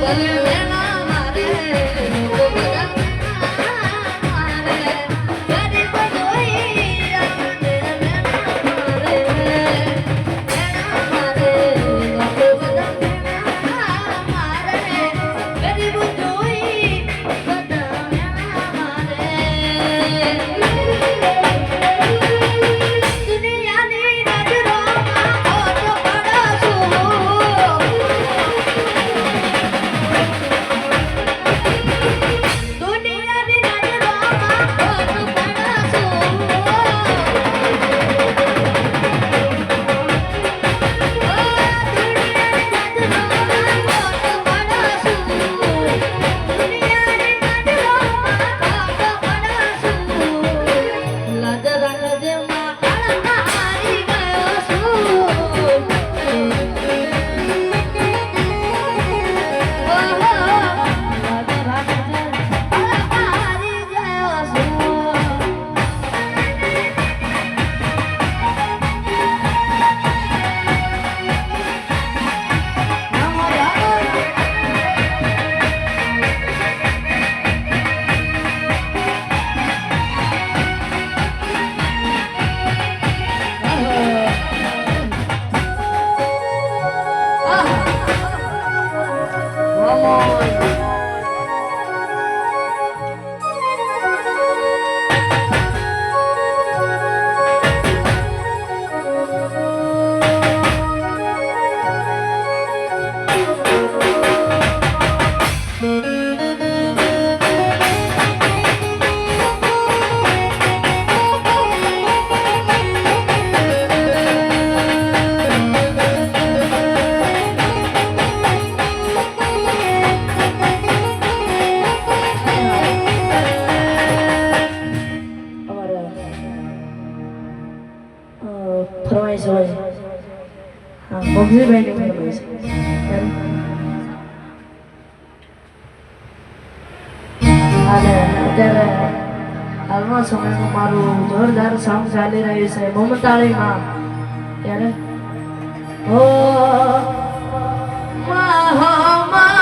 Yeah. 哦。ફરમાઈશ હોય હા મગજીભાઈની ફરમાઈશ અને અત્યારે હાલના સમયમાં મારું જોરદાર સોંગ ચાલી રહ્યું છે મમતાળીમાં. ત્યારે ઓ મા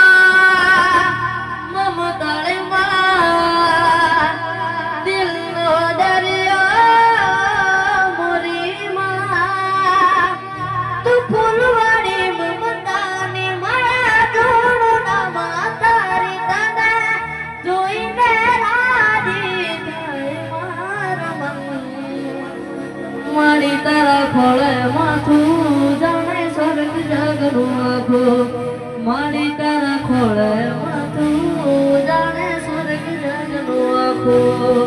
ખોળે માથું જાણે સ્વર્ગ જગનું આખું મારી તારા ખોળે માથું જાણે સ્વર્ગ જગનું આખું